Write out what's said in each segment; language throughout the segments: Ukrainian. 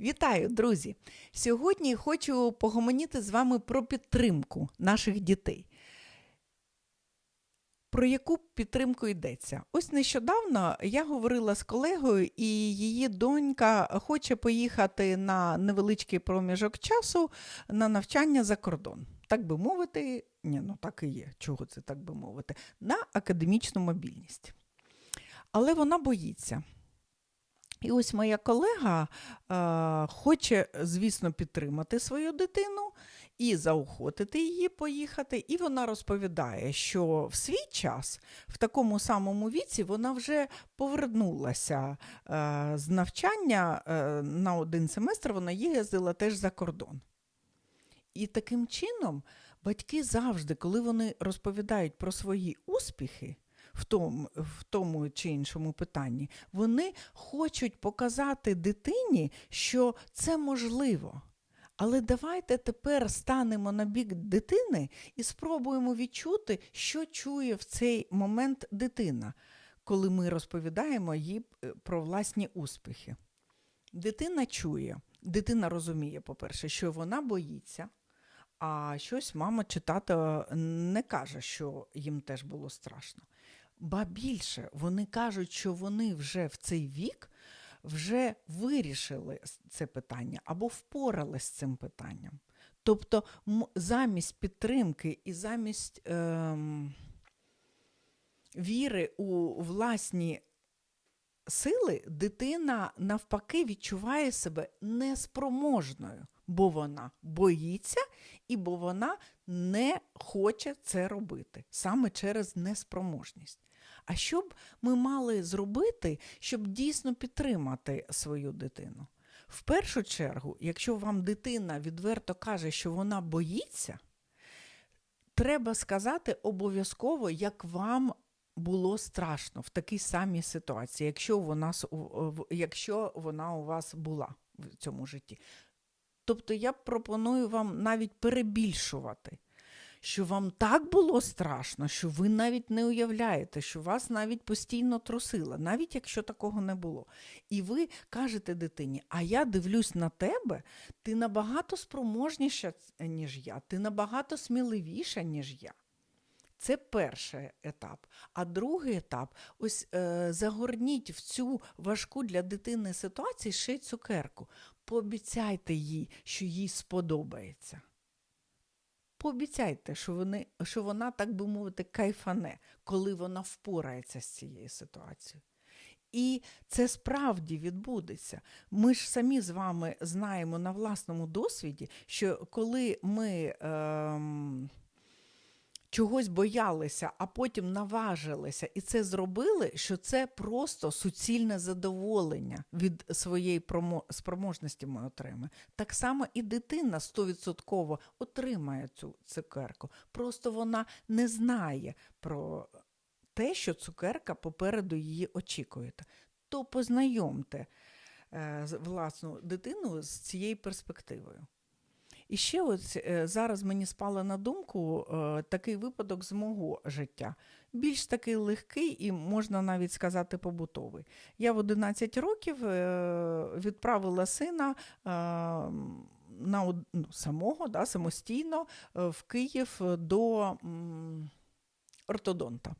Вітаю, друзі! Сьогодні хочу погомоніти з вами про підтримку наших дітей. Про яку підтримку йдеться? Ось нещодавно я говорила з колегою, і її донька хоче поїхати на невеличкий проміжок часу на навчання за кордон. Так би мовити, ні, ну так і є, чого це так би мовити, на академічну мобільність. Але вона боїться. І ось моя колега е, хоче, звісно, підтримати свою дитину і заохотити її поїхати. І вона розповідає, що в свій час, в такому самому віці, вона вже повернулася е, з навчання е, на один семестр, вона їздила теж за кордон. І таким чином батьки завжди, коли вони розповідають про свої успіхи, в тому, в тому чи іншому питанні, вони хочуть показати дитині, що це можливо. Але давайте тепер станемо на бік дитини і спробуємо відчути, що чує в цей момент дитина, коли ми розповідаємо їй е, про власні успіхи. Дитина чує, дитина розуміє, по-перше, що вона боїться, а щось мама чи тато не каже, що їм теж було страшно. Ба більше вони кажуть, що вони вже в цей вік вже вирішили це питання або впорали з цим питанням. Тобто, замість підтримки і замість ем, віри у власні сили, дитина навпаки відчуває себе неспроможною, бо вона боїться і бо вона не хоче це робити саме через неспроможність. А що б ми мали зробити, щоб дійсно підтримати свою дитину? В першу чергу, якщо вам дитина відверто каже, що вона боїться, треба сказати обов'язково, як вам було страшно в такій самій ситуації, якщо вона, якщо вона у вас була в цьому житті. Тобто я пропоную вам навіть перебільшувати що вам так було страшно, що ви навіть не уявляєте, що вас навіть постійно трусило, навіть якщо такого не було. І ви кажете дитині, а я дивлюсь на тебе, ти набагато спроможніша, ніж я, ти набагато сміливіша, ніж я. Це перший етап. А другий етап ось е, загорніть в цю важку для дитини ситуацію ще й цукерку. Пообіцяйте їй, що їй сподобається пообіцяйте, що вони, що вона, так би мовити, кайфане, коли вона впорається з цією ситуацією. І це справді відбудеться. Ми ж самі з вами знаємо на власному досвіді, що коли ми. Е чогось боялися, а потім наважилися і це зробили, що це просто суцільне задоволення від своєї спроможності ми отримаємо. Так само і дитина стовідсотково отримає цю цукерку. Просто вона не знає про те, що цукерка попереду її очікує. То познайомте е, власну дитину з цією перспективою. І ще ось е, зараз мені спало на думку е, такий випадок з мого життя. Більш такий легкий і, можна навіть сказати, побутовий. Я в 11 років е, відправила сина на ну, самого да, самостійно в Київ до ортодонта.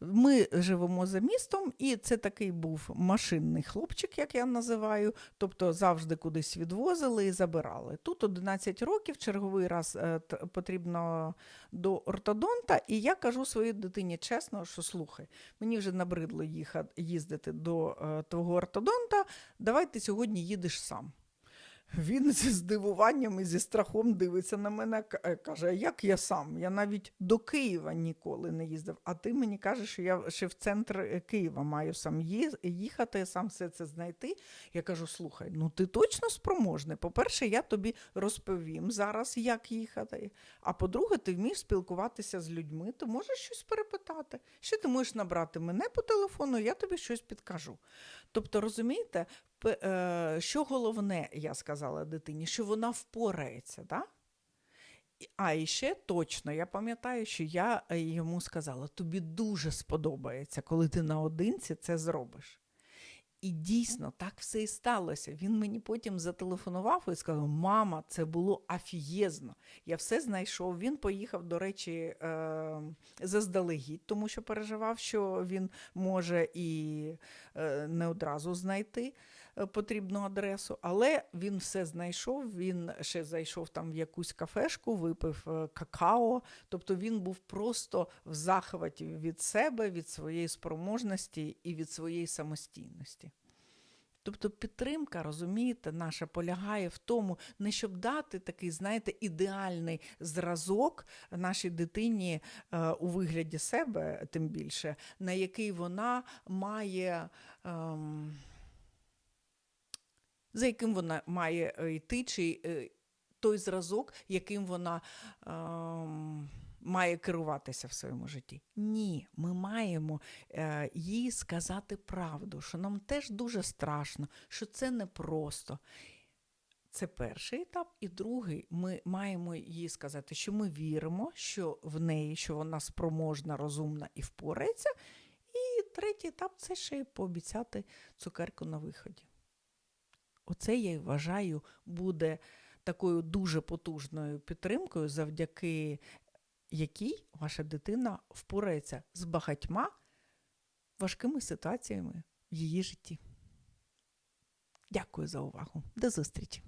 Ми живемо за містом, і це такий був машинний хлопчик, як я називаю, тобто завжди кудись відвозили і забирали. Тут 11 років, черговий раз е, потрібно до ортодонта, і я кажу своїй дитині чесно, що слухай, мені вже набридло їхати, їздити до е, твого ортодонта, давай ти сьогодні їдеш сам. Він зі здивуванням і зі страхом дивиться на мене, е, каже: як я сам? Я навіть до Києва ніколи не їздив. А ти мені кажеш, що я ще в центр е, Києва маю сам їхати, сам все це знайти. Я кажу: слухай, ну ти точно спроможний. По-перше, я тобі розповім зараз, як їхати. А по-друге, ти вмієш спілкуватися з людьми, ти можеш щось перепитати. Ще ти можеш набрати мене по телефону, я тобі щось підкажу. Тобто, розумієте, що головне, я сказала дитині, що вона впорається. Да? А ще точно, я пам'ятаю, що я е, йому сказала: тобі дуже сподобається, коли ти наодинці це зробиш. І дійсно так все і сталося. Він мені потім зателефонував і сказав: Мама, це було афієзно. Я все знайшов. Він поїхав, до речі, е, заздалегідь, тому що переживав, що він може і е, не одразу знайти е, потрібну адресу. Але він все знайшов. Він ще зайшов там в якусь кафешку, випив е, какао. Тобто він був просто в захваті від себе, від своєї спроможності і від своєї самостійності. Тобто підтримка, розумієте, наша полягає в тому, не щоб дати такий, знаєте, ідеальний зразок нашій дитині е, у вигляді себе, тим більше, на який вона має. Ем, за яким вона має е, йти, чи е, той зразок, яким вона ем, має керуватися в своєму житті. Ні, ми маємо е, їй сказати правду, що нам теж дуже страшно, що це непросто. Це перший етап, і другий ми маємо їй сказати, що ми віримо, що в неї, що вона спроможна, розумна і впорається. І третій етап це ще й пообіцяти цукерку на виході. Оце я вважаю буде такою дуже потужною підтримкою, завдяки якій ваша дитина впорається з багатьма важкими ситуаціями в її житті. Дякую за увагу. До зустрічі!